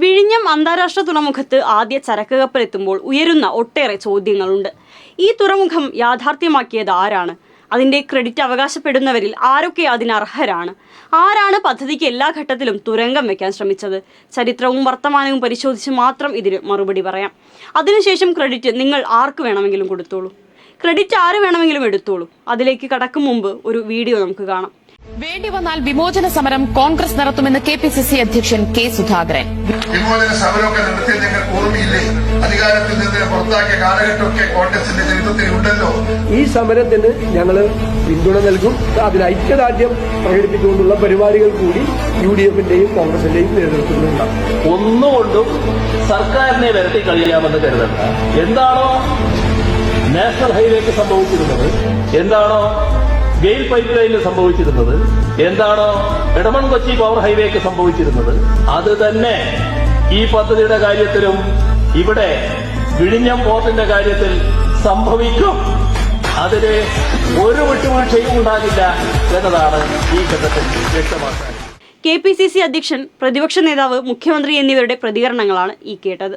വിഴിഞ്ഞം അന്താരാഷ്ട്ര തുറമുഖത്ത് ആദ്യ ചരക്ക് കപ്പലെത്തുമ്പോൾ ഉയരുന്ന ഒട്ടേറെ ചോദ്യങ്ങളുണ്ട്. ഈ തുറമുഖം യാഥാർത്ഥ്യമാക്കിയത് ആരാണ്? അതിന്റെ ക്രെഡിറ്റ് അവകാശപ്പെടുന്നവരിൽ ആരൊക്കെ അതിനർഹരാണ് ആരാണ് പദ്ധതിക്ക് എല്ലാ ഘട്ടത്തിലും തുരങ്കം വെക്കാൻ ശ്രമിച്ചത്? ചരിത്രവും വർത്തമാനവും പരിശോധിച്ച് മാത്രം ഇതിന് മറുപടി പറയാം. അതിനുശേഷം ക്രെഡിറ്റ് നിങ്ങൾ ആർക്ക് വേണമെങ്കിലും കൊടുത്തോളൂ. ക്രെഡിറ്റ് ആര് വേണമെങ്കിലും എടുത്തോളൂ. അതിലേക്ക് കടക്കും മുമ്പ് ഒരു വീഡിയോ നമുക്ക് കാണാം. വേണ്ടി വന്നാൽ വിമോചന സമരം കോൺഗ്രസ് നടത്തുമെന്ന് കെ പി സി സി അധ്യക്ഷൻ കെ സുധാകരൻ. വിമോചന സമരമൊക്കെ നടത്തിയത് ഞങ്ങൾക്ക് ഓർമ്മയില്ലേ? അധികാരത്തിൽ നിന്ന് പുറത്താക്കിയ കാലഘട്ടമൊക്കെ കോൺഗ്രസിന്റെ ചരിത്രത്തിൽ ഉണ്ടല്ലോ. ഈ സമരത്തിന് ഞങ്ങൾ പിന്തുണ നൽകും. അതിൽ ഐക്യദാർഢ്യം പ്രകടിപ്പിച്ചുകൊണ്ടുള്ള പരിപാടികൾ കൂടി യു ഡി എഫിന്റെയും കോൺഗ്രസിന്റെയും നേതൃത്വത്തിലുണ്ടാകും. ഒന്നുകൊണ്ടും സർക്കാരിനെ വരട്ടി കഴിയാമെന്ന് കരുതണ്ട. എന്താണോ നാഷണൽ ഹൈവേക്ക് സംഭവിച്ചിരുന്നത്? എന്താണോ ഗെയിൽ പൈപ്പ് ലൈനിൽ സംഭവിച്ചിരുന്നത് എന്താണോ എടമൺ കൊച്ചി പവർ ഹൈവേക്ക് സംഭവിച്ചിരുന്നത്. അത് തന്നെ ഈ പദ്ധതിയുടെ കാര്യത്തിലും ഇവിടെ വിഴിഞ്ഞം പോർട്ടിന്റെ കാര്യത്തിൽ സംഭവിക്കും. അതിന് ഒരു വിട്ടുവീഴ്ചയും ഉണ്ടാകില്ല എന്നതാണ് ഈ ഘട്ടത്തിൽ വ്യക്തമാക്കാൻ. കെ പി സി സി അധ്യക്ഷൻ പ്രതിപക്ഷ നേതാവ് മുഖ്യമന്ത്രി എന്നിവരുടെ പ്രതികരണങ്ങളാണ് ഈ കേട്ടത്.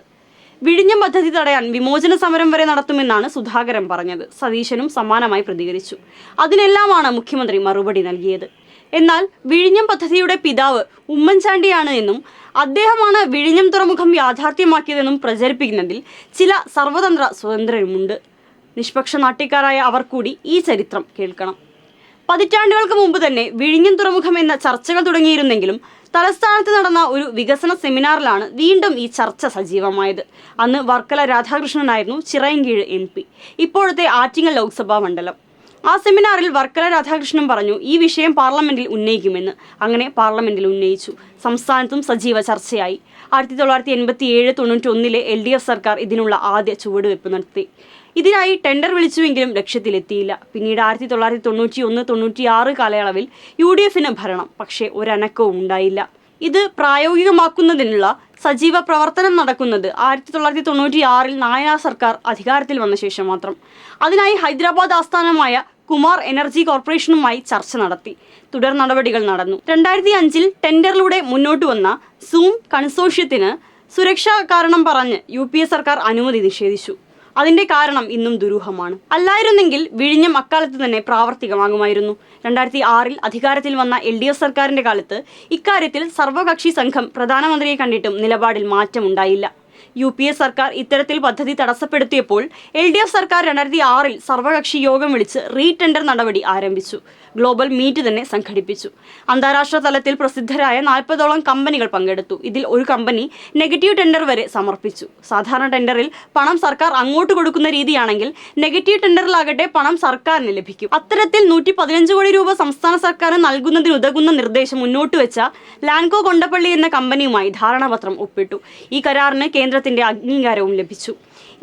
വിഴിഞ്ഞം പദ്ധതി തടയാൻ വിമോചന സമരം വരെ നടത്തുമെന്നാണ് സുധാകരൻ പറഞ്ഞത്. സതീശനും സമാനമായി പ്രതികരിച്ചു. അതിനെല്ലാമാണ് മുഖ്യമന്ത്രി മറുപടി നൽകിയത്. എന്നാൽ വിഴിഞ്ഞം പദ്ധതിയുടെ പിതാവ് ഉമ്മൻചാണ്ടിയാണ് എന്നും അദ്ദേഹമാണ് വിഴിഞ്ഞം തുറമുഖം യാഥാർത്ഥ്യമാക്കിയതെന്നും പ്രചരിപ്പിക്കുന്നതിൽ ചില സർവതന്ത്ര സ്വതന്ത്രരുമുണ്ട്. നിഷ്പക്ഷ നാട്ടിക്കാരായ അവർ കൂടി ഈ ചരിത്രം കേൾക്കണം. പതിറ്റാണ്ടുകൾക്ക് മുമ്പ് തന്നെ വിഴിഞ്ഞം തുറമുഖം എന്ന ചർച്ചകൾ തുടങ്ങിയിരുന്നെങ്കിലും തലസ്ഥാനത്ത് നടന്ന ഒരു വികസന സെമിനാറിലാണ് വീണ്ടും ഈ ചർച്ച സജീവമായത്. അന്ന് വർക്കല രാധാകൃഷ്ണനായിരുന്നു ചിറയൻകീഴ് എം പി. ഇപ്പോഴത്തെ ആറ്റിങ്ങൽ ലോക്സഭാ മണ്ഡലം. ആ സെമിനാറിൽ വർക്കല രാധാകൃഷ്ണൻ പറഞ്ഞു ഈ വിഷയം പാർലമെന്റിൽ ഉന്നയിക്കുമെന്ന്. അങ്ങനെ പാർലമെന്റിൽ ഉന്നയിച്ചു. സംസ്ഥാനത്തും സജീവ ചർച്ചയായി. ആയിരത്തി തൊള്ളായിരത്തി എൺപത്തി ഏഴ് തൊണ്ണൂറ്റി ഒന്നിലെ എൽ ഡി എഫ് സർക്കാർ ഇതിനുള്ള ആദ്യ ചുവടുവെപ്പ് നടത്തി. ഇതിനായി ടെൻഡർ വിളിച്ചുവെങ്കിലും ലക്ഷ്യത്തിലെത്തിയില്ല. പിന്നീട് ആയിരത്തി തൊള്ളായിരത്തി തൊണ്ണൂറ്റി ഒന്ന് തൊണ്ണൂറ്റി ആറ് കാലയളവിൽ യു ഡി എഫിന് ഭരണം. പക്ഷേ ഒരനക്കവും ഉണ്ടായില്ല. ഇത് പ്രായോഗികമാക്കുന്നതിനുള്ള സജീവ പ്രവർത്തനം നടക്കുന്നത് ആയിരത്തി തൊള്ളായിരത്തി തൊണ്ണൂറ്റി ആറിൽ നായനാർ സർക്കാർ അധികാരത്തിൽ വന്ന ശേഷം മാത്രം. അതിനായി ഹൈദരാബാദ് ആസ്ഥാനമായ കുമാർ എനർജി കോർപ്പറേഷനുമായി ചർച്ച നടത്തി. തുടർ നടപടികൾ നടന്നു. രണ്ടായിരത്തി അഞ്ചിൽ ടെൻഡറിലൂടെ മുന്നോട്ട് വന്ന സൂം കൺസോഷ്യത്തിന് സുരക്ഷാ കാരണം പറഞ്ഞ് യു സർക്കാർ അനുമതി നിഷേധിച്ചു. അതിന്റെ കാരണം ഇന്നും ദുരൂഹമാണ്. അല്ലായിരുന്നെങ്കിൽ വിഴിഞ്ഞം അക്കാലത്ത് തന്നെ പ്രാവർത്തികമാകുമായിരുന്നു. രണ്ടായിരത്തി ആറിൽ അധികാരത്തിൽ വന്ന എൽ ഡി എഫ് സർക്കാരിന്റെ കാലത്ത് ഇക്കാര്യത്തിൽ സർവകക്ഷി സംഘം പ്രധാനമന്ത്രിയെ കണ്ടിട്ടും നിലപാടിൽ മാറ്റമുണ്ടായില്ല. യു പി എ സർക്കാർ ഇത്തരത്തിൽ പദ്ധതി തടസ്സപ്പെടുത്തിയപ്പോൾ എൽ ഡി എഫ് സർക്കാർ രണ്ടായിരത്തി ആറിൽ സർവകക്ഷി യോഗം വിളിച്ച് റീടെൻഡർ നടപടി ആരംഭിച്ചു. ഗ്ലോബൽ മീറ്റ് തന്നെ സംഘടിപ്പിച്ചു. അന്താരാഷ്ട്ര തലത്തിൽ പ്രസിദ്ധരായ നാൽപ്പതോളം കമ്പനികൾ പങ്കെടുത്തു. ഇതിൽ ഒരു കമ്പനി നെഗറ്റീവ് ടെൻഡർ വരെ സമർപ്പിച്ചു. സാധാരണ ടെൻഡറിൽ പണം സർക്കാർ അങ്ങോട്ട് കൊടുക്കുന്ന രീതിയാണെങ്കിൽ നെഗറ്റീവ് ടെൻഡറിലാകട്ടെ പണം സർക്കാരിന് ലഭിക്കും. അത്തരത്തിൽ നൂറ്റി പതിനഞ്ച് കോടി രൂപ സംസ്ഥാന സർക്കാർ നൽകുന്നതിനുതകുന്ന നിർദ്ദേശം മുന്നോട്ട് വെച്ച ലാൻകോ കൊണ്ടപ്പള്ളി എന്ന കമ്പനിയുമായി ധാരണാപത്രം ഒപ്പിട്ടു. ഈ കരാറിന് കേന്ദ്രത്തിന്റെ അംഗീകാരവും ലഭിച്ചു.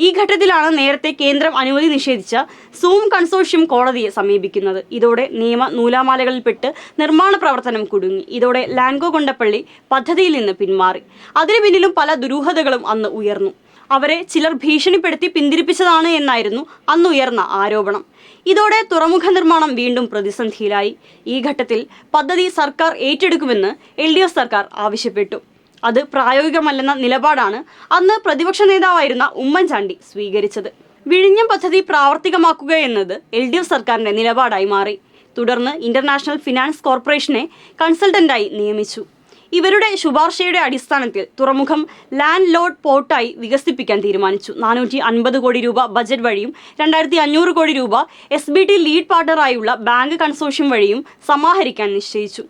ഈ ഘട്ടത്തിലാണ് നേരത്തെ കേന്ദ്രം അനുമതി നിഷേധിച്ച സൂം കൺസോർഷ്യം കോടതിയെ സമീപിക്കുന്നത്. ഇതോടെ നിയമ നൂലാമാലകളിൽപ്പെട്ട് നിർമ്മാണ പ്രവർത്തനം കുടുങ്ങി. ഇതോടെ ലാൻഗോ കൊണ്ടപ്പള്ളി പദ്ധതിയിൽ നിന്ന് പിന്മാറി. അതിനു പിന്നിലും പല ദുരൂഹതകളും അന്ന് ഉയർന്നു. അവരെ ചിലർ ഭീഷണിപ്പെടുത്തി പിന്തിരിപ്പിച്ചതാണ് എന്നായിരുന്നു അന്നുയർന്ന ആരോപണം. ഇതോടെ തുറമുഖ നിർമ്മാണം വീണ്ടും പ്രതിസന്ധിയിലായി. ഈ ഘട്ടത്തിൽ പദ്ധതി സർക്കാർ ഏറ്റെടുക്കുമെന്ന് എൽ സർക്കാർ ആവശ്യപ്പെട്ടു. അത് പ്രായോഗികമല്ലെന്ന നിലപാടാണ് അന്ന് പ്രതിപക്ഷ നേതാവായിരുന്ന ഉമ്മൻചാണ്ടി സ്വീകരിച്ചത്. വിഴിഞ്ഞം പദ്ധതി പ്രാവർത്തികമാക്കുക എന്നത് എൽ ഡി എഫ് സർക്കാരിന്റെ നിലപാടായി മാറി. തുടർന്ന് ഇന്റർനാഷണൽ ഫിനാൻസ് കോർപ്പറേഷനെ കൺസൾട്ടന്റായി നിയമിച്ചു. ഇവരുടെ ശുപാർശയുടെ അടിസ്ഥാനത്തിൽ തുറമുഖം ലാൻഡ് ലോഡ് പോർട്ടായി വികസിപ്പിക്കാൻ തീരുമാനിച്ചു. നാനൂറ്റി അൻപത് കോടി രൂപ ബജറ്റ് വഴിയും രണ്ടായിരത്തി അഞ്ഞൂറ് കോടി രൂപ എസ് ബി ടി ലീഡ് പാർട്ണറായുള്ള ബാങ്ക് കൺസോഷ്യം വഴിയും സമാഹരിക്കാൻ നിശ്ചയിച്ചു.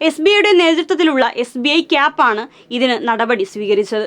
എസ് ബി ഐയുടെ നേതൃത്വത്തിലുള്ള എസ് ബി ഐ ക്യാപ്പാണ് ഇതിന് നടപടി സ്വീകരിച്ചത്.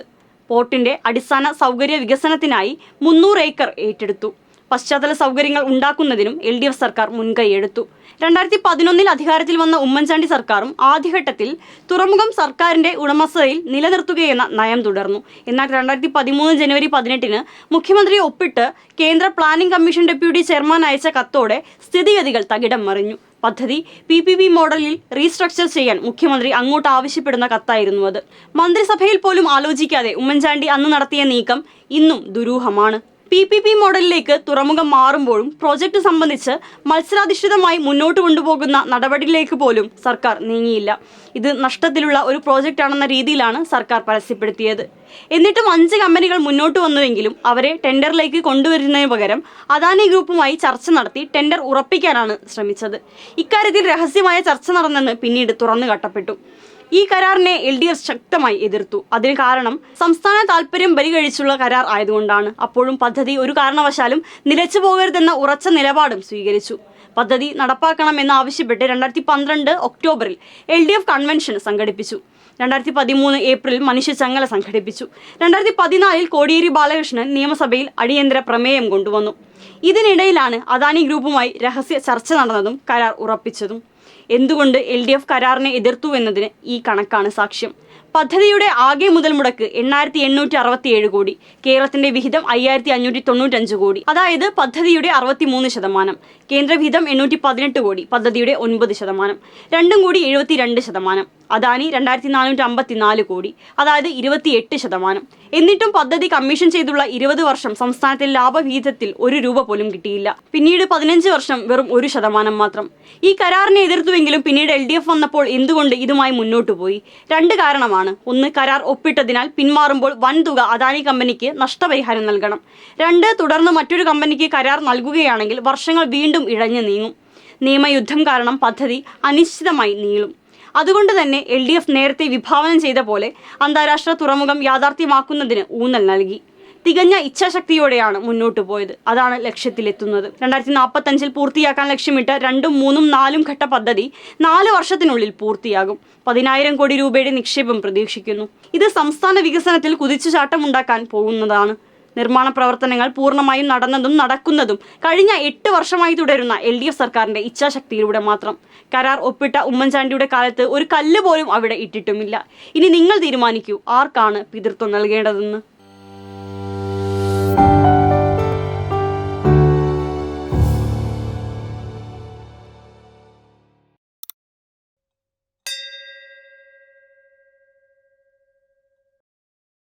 പോർട്ടിന്റെ അടിസ്ഥാന സൗകര്യ വികസനത്തിനായി മുന്നൂറ് ഏക്കർ ഏറ്റെടുത്തു. പശ്ചാത്തല സൗകര്യങ്ങൾ ഉണ്ടാക്കുന്നതിനും എൽ ഡി എഫ് സർക്കാർ മുൻകൈയെടുത്തു രണ്ടായിരത്തി പതിനൊന്നിൽ അധികാരത്തിൽ വന്ന ഉമ്മൻചാണ്ടി സർക്കാരും ആദ്യഘട്ടത്തിൽ തുറമുഖം സർക്കാരിന്റെ ഉടമസ്ഥതയിൽ നിലനിർത്തുകയെന്ന നയം തുടർന്നു. എന്നാൽ രണ്ടായിരത്തി പതിമൂന്ന് ജനുവരി പതിനെട്ടിന് മുഖ്യമന്ത്രിയെ ഒപ്പിട്ട് കേന്ദ്ര പ്ലാനിംഗ് കമ്മീഷൻ ഡെപ്യൂട്ടി ചെയർമാൻ അയച്ച കത്തോടെ സ്ഥിതിഗതികൾ തകിടം മറിഞ്ഞു. പദ്ധതി പി പി പി മോഡലിൽ റീസ്ട്രക്ചർ ചെയ്യാൻ മുഖ്യമന്ത്രി അങ്ങോട്ട് ആവശ്യപ്പെടുന്ന കത്തായിരുന്നു അത്. മന്ത്രിസഭയിൽ പോലും ആലോചിക്കാതെ ഉമ്മൻചാണ്ടി അന്ന് നടത്തിയ നീക്കം ഇന്നും ദുരൂഹമാണ്. പി പി പി മോഡലിലേക്ക് തുറമുഖം മാറുമ്പോഴും പ്രോജക്റ്റ് സംബന്ധിച്ച് മത്സരാധിഷ്ഠിതമായി മുന്നോട്ട് കൊണ്ടുപോകുന്ന നടപടിയിലേക്ക് പോലും സർക്കാർ നീങ്ങിയില്ല. ഇത് നഷ്ടത്തിലുള്ള ഒരു പ്രോജക്റ്റാണെന്ന രീതിയിലാണ് സർക്കാർ പരസ്യപ്പെടുത്തിയത്. എന്നിട്ടും അഞ്ച് കമ്പനികൾ മുന്നോട്ട് വന്നുവെങ്കിലും അവരെ ടെൻഡറിലേക്ക് കൊണ്ടുവരുന്നതിന് പകരം അദാനി ഗ്രൂപ്പുമായി ചർച്ച നടത്തി ടെൻഡർ ഉറപ്പിക്കാനാണ് ശ്രമിച്ചത്. ഇക്കാര്യത്തിൽ രഹസ്യമായ ചർച്ച നടന്നെന്ന് പിന്നീട് തുറന്നു കാട്ടപ്പെട്ടു ഈ കരാറിനെ എൽ ഡി എഫ് ശക്തമായി എതിർത്തു. അതിന് കാരണം സംസ്ഥാന താൽപര്യം പരിഗണിച്ചുള്ള കരാർ ആയതുകൊണ്ടാണ്. അപ്പോഴും പദ്ധതി ഒരു കാരണവശാലും നിലച്ചു പോകരുതെന്ന ഉറച്ച നിലപാടും സ്വീകരിച്ചു. പദ്ധതി നടപ്പാക്കണമെന്ന് ആവശ്യപ്പെട്ട് രണ്ടായിരത്തി പന്ത്രണ്ട് ഒക്ടോബറിൽ എൽ ഡി എഫ് കൺവെൻഷൻ സംഘടിപ്പിച്ചു. രണ്ടായിരത്തി പതിമൂന്ന് ഏപ്രിൽ മനുഷ്യ ചങ്ങല സംഘടിപ്പിച്ചു. രണ്ടായിരത്തി പതിനാലിൽ കോടിയേരി ബാലകൃഷ്ണൻ നിയമസഭയിൽ അടിയന്തര പ്രമേയം കൊണ്ടുവന്നു. ഇതിനിടയിലാണ് അദാനി ഗ്രൂപ്പുമായി രഹസ്യ ചർച്ച നടന്നതും കരാർ ഉറപ്പിച്ചതും. എന്തുകൊണ്ട് എൽ ഡി എഫ് കരാറിനെ എതിർത്തു എന്നതിന് ഈ കണക്കാണ് സാക്ഷ്യം. പദ്ധതിയുടെ ആകെ മുതൽ മുടക്ക് എണ്ണായിരത്തി എണ്ണൂറ്റി അറുപത്തിയേഴ് കോടി. കേരളത്തിന്റെ വിഹിതം അയ്യായിരത്തി അഞ്ഞൂറ്റി തൊണ്ണൂറ്റഞ്ച് കോടി. അതായത് പദ്ധതിയുടെ അറുപത്തിമൂന്ന് ശതമാനം. കേന്ദ്രവിഹിതം എണ്ണൂറ്റി പതിനെട്ട് കോടി പദ്ധതിയുടെ ഒൻപത് ശതമാനം. രണ്ടും കൂടി എഴുപത്തിരണ്ട് ശതമാനം. അദാനി രണ്ടായിരത്തി നാനൂറ്റി അമ്പത്തിനാല് കോടി അതായത് ഇരുപത്തിയെട്ട് ശതമാനം. എന്നിട്ടും പദ്ധതി കമ്മീഷൻ ചെയ്തുള്ള ഇരുപത് വർഷം സംസ്ഥാനത്തെ ലാഭവിഹിതത്തിൽ ഒരു രൂപ പോലും കിട്ടിയില്ല. പിന്നീട് പതിനഞ്ച് വർഷം വെറും ഒരു ശതമാനം മാത്രം. ഈ കരാറിനെ എതിർത്തുവെങ്കിലും പിന്നീട് എൽ ഡി എഫ് വന്നപ്പോൾ എന്തുകൊണ്ട് ഇതുമായി മുന്നോട്ട് പോയി? രണ്ട് കാരണമാണ്. ഒന്ന് കരാർ ഒപ്പിട്ടതിനാൽ പിന്മാറുമ്പോൾ വൻതുക അദാനി കമ്പനിക്ക് നഷ്ടപരിഹാരം നൽകണം. രണ്ട് തുടർന്ന് മറ്റൊരു കമ്പനിക്ക് കരാർ നൽകുകയാണെങ്കിൽ വർഷങ്ങൾ വീണ്ടും ഇഴഞ്ഞു നീങ്ങും. നിയമയുദ്ധം കാരണം പദ്ധതി അനിശ്ചിതമായി നീളും. അതുകൊണ്ട് തന്നെ എൽ ഡി എഫ് നേരത്തെ വിഭാവനം ചെയ്ത പോലെ അന്താരാഷ്ട്ര തുറമുഖം യാഥാർത്ഥ്യമാക്കുന്നതിന് ഊന്നൽ നൽകി. തികഞ്ഞ ഇച്ഛാശക്തിയോടെയാണ് മുന്നോട്ട് പോയത്. അതാണ് ലക്ഷ്യത്തിലെത്തുന്നത്. രണ്ടായിരത്തി നാൽപ്പത്തഞ്ചിൽ പൂർത്തിയാക്കാൻ ലക്ഷ്യമിട്ട രണ്ടും മൂന്നും നാലും ഘട്ട പദ്ധതി നാല് വർഷത്തിനുള്ളിൽ പൂർത്തിയാകും. പതിനായിരം കോടി രൂപയുടെ നിക്ഷേപം പ്രതീക്ഷിക്കുന്നു. ഇത് സംസ്ഥാന വികസനത്തിൽ കുതിച്ചുചാട്ടമുണ്ടാക്കാൻ പോകുന്നതാണ്. നിർമ്മാണ പ്രവർത്തനങ്ങൾ പൂർണമായും നടന്നതും നടക്കുന്നതും കഴിഞ്ഞ എട്ട് വർഷമായി തുടരുന്ന എൽ ഡി എഫ് സർക്കാരിന്റെ ഇച്ഛാശക്തിയിലൂടെ മാത്രം. കരാർ ഒപ്പിട്ട ഉമ്മൻചാണ്ടിയുടെ കാലത്ത് ഒരു കല്ല് പോലും അവിടെ ഇട്ടിട്ടുമില്ല. ഇനി നിങ്ങൾ തീരുമാനിക്കൂ ആർക്കാണ് പിതൃത്വം നൽകേണ്ടതെന്ന്?